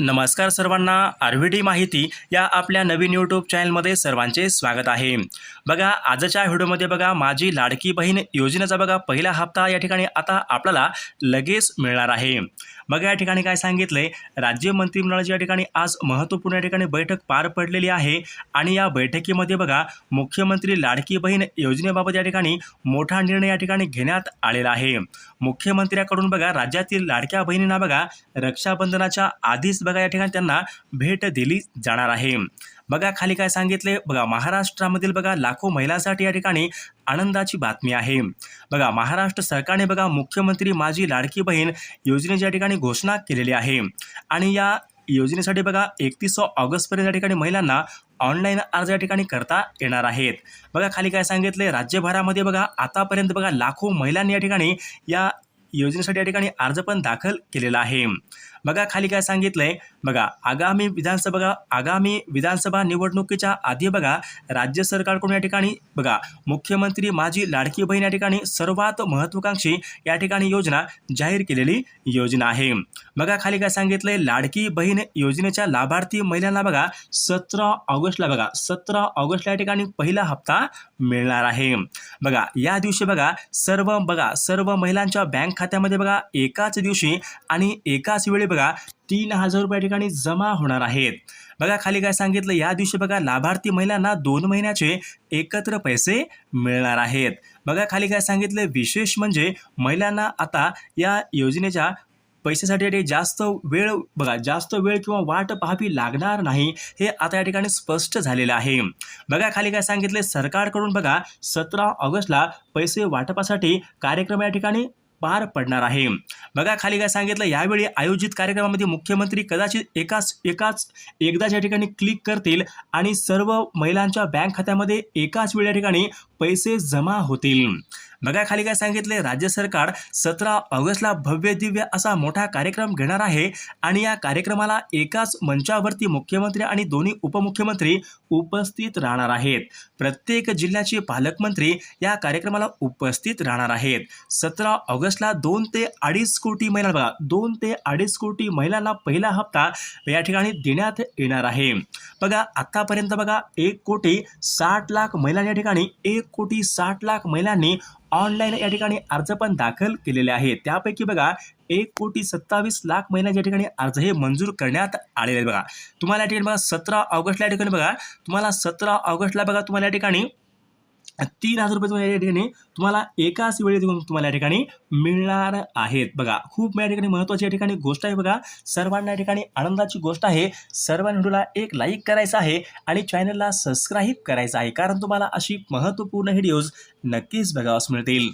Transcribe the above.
नमस्कार सर्वांना R V D माहिती या आपल्या नवीन यूट्यूब चॅनलमध्ये सर्वांचे स्वागत आहे. बघा आजच्या व्हिडिओमध्ये बघा माझी लाडकी बहीण योजनेचा बघा पहिला हप्ता या ठिकाणी आता आपल्याला लगेच मिळणार आहे. बघा या ठिकाणी काय सांगितलंय? राज्य मंत्रिमंडळाची या ठिकाणी आज महत्त्वपूर्ण या ठिकाणी बैठक पार पडलेली आहे. आणि या बैठकीमध्ये बघा मुख्यमंत्री लाडकी बहीण योजनेबाबत या ठिकाणी मोठा निर्णय या ठिकाणी घेण्यात आलेला आहे. मुख्यमंत्र्याकडून बघा राज्यातील लाडक्या बहिणींना बघा रक्षाबंधनाच्या आधीच बघा या ठिकाणी त्यांना भेट दिली जाणार आहे. बघा खाली काय सांगितले बघा महाराष्ट्रामधील बघा लाखो महिलांसाठी या ठिकाणी आनंदाची बातमी आहे. बघा महाराष्ट्र सरकारने बघा मुख्यमंत्री माझी लाडकी बहीण योजनेची या ठिकाणी घोषणा केलेली आहे. आणि या योजनेसाठी बघा एकतीस ऑगस्टपर्यंत या ठिकाणी महिलांना ऑनलाईन अर्ज या ठिकाणी करता येणार आहेत. बघा खाली काय सांगितले राज्यभरामध्ये बघा आतापर्यंत बघा लाखो महिलांनी या ठिकाणी या योजनेसाठी या ठिकाणी अर्ज पण दाखल केलेला आहे. बघा खाली काय सांगितलंय. बघा आगामी विधानसभा बघा आगामी विधानसभा निवडणुकीच्या आधी बघा राज्य सरकारकडून या ठिकाणी बघा मुख्यमंत्री माझी लाडकी बहीण या ठिकाणी सर्वात महत्वाकांक्षी या ठिकाणी योजना जाहीर केलेली योजना आहे. बघा खाली काय सांगितलंय लाडकी बहीण योजनेच्या लाभार्थी महिलांना बघा सतरा ऑगस्टला बघा सतरा ऑगस्टला या ठिकाणी पहिला हप्ता मिळणार आहे. बघा या दिवशी बघा सर्व बघा सर्व महिलांच्या बँक खात्यामध्ये बघा एकाच दिवशी आणि एकाच वेळी बघा तीन हजार रुपया ठिकाणी जमा होणार आहेत. बघा खाली काय सांगितलं या दिवशी बघा लाभार्थी महिलांना दोन महिन्याचे एकत्र पैसे मिळणार आहेत. बघा खाली काय सांगितलं विशेष म्हणजे महिलांना आता या योजनेच्या पैशासाठी जास्त वेळ बघा जास्त वेळ किंवा वाट पाहावी लागणार नाही हे आता या ठिकाणी स्पष्ट झालेलं आहे. बघा खाली काय सांगितले सरकारकडून बघा सतरा ऑगस्टला पैसे वाटपासाठी कार्यक्रम या ठिकाणी पार पडणार आहे. बघा खाली काय सांगितलं यावेळी आयोजित कार्यक्रमामध्ये मुख्यमंत्री कदाचित एकाच एकाच एकदाच या ठिकाणी क्लिक करतील आणि सर्व महिलांच्या बँक खात्यामध्ये एकाच वेळ या ठिकाणी पैसे जमा होतील. बघा खाली काय सांगितले राज्य सरकार सतरा ऑगस्टला भव्य दिव्य असा मोठा कार्यक्रम घेणार आहे आणि या कार्यक्रमाला एकाच मंचावरती मुख्यमंत्री आणि दोन्ही उपमुख्यमंत्री उपस्थित राहणार आहेत. प्रत्येक जिल्ह्याचे पालकमंत्री या कार्यक्रमाला उपस्थित राहणार आहेत. सतरा ऑगस्टला दोन ते अडीच कोटी महिला बघा दोन ते अडीच कोटी महिलांना पहिला हप्ता या ठिकाणी देण्यात येणार आहे. बघा आतापर्यंत बघा एक कोटी साठ लाख महिला या ठिकाणी एक कोटी साठ लाख महिलांनी ऑनलाईन या ठिकाणी अर्ज पण दाखल केलेले आहेत. त्यापैकी बघा एक कोटी सत्तावीस लाख महिलांच्या ठिकाणी अर्ज हे मंजूर करण्यात आलेले आहेत बघा. तुम्हाला या ठिकाणी बघा सतरा ऑगस्टला या ठिकाणी बघा तुम्हाला सतरा ऑगस्टला बघा तुम्हाला या ठिकाणी तीन हजार रुपये तुम्हाला या ठिकाणी तुम्हाला एकाच वेळी देऊन तुम्हाला या ठिकाणी मिळणार आहेत. बघा खूप या ठिकाणी महत्त्वाची या ठिकाणी गोष्ट आहे बघा. सर्वांना या ठिकाणी आनंदाची गोष्ट आहे. सर्वांनी व्हिडिओला एक लाईक करायचं आहे आणि चॅनलला सबस्क्राईब करायचं आहे. कारण तुम्हाला अशी महत्त्वपूर्ण व्हिडिओज नक्कीच बघावास मिळतील.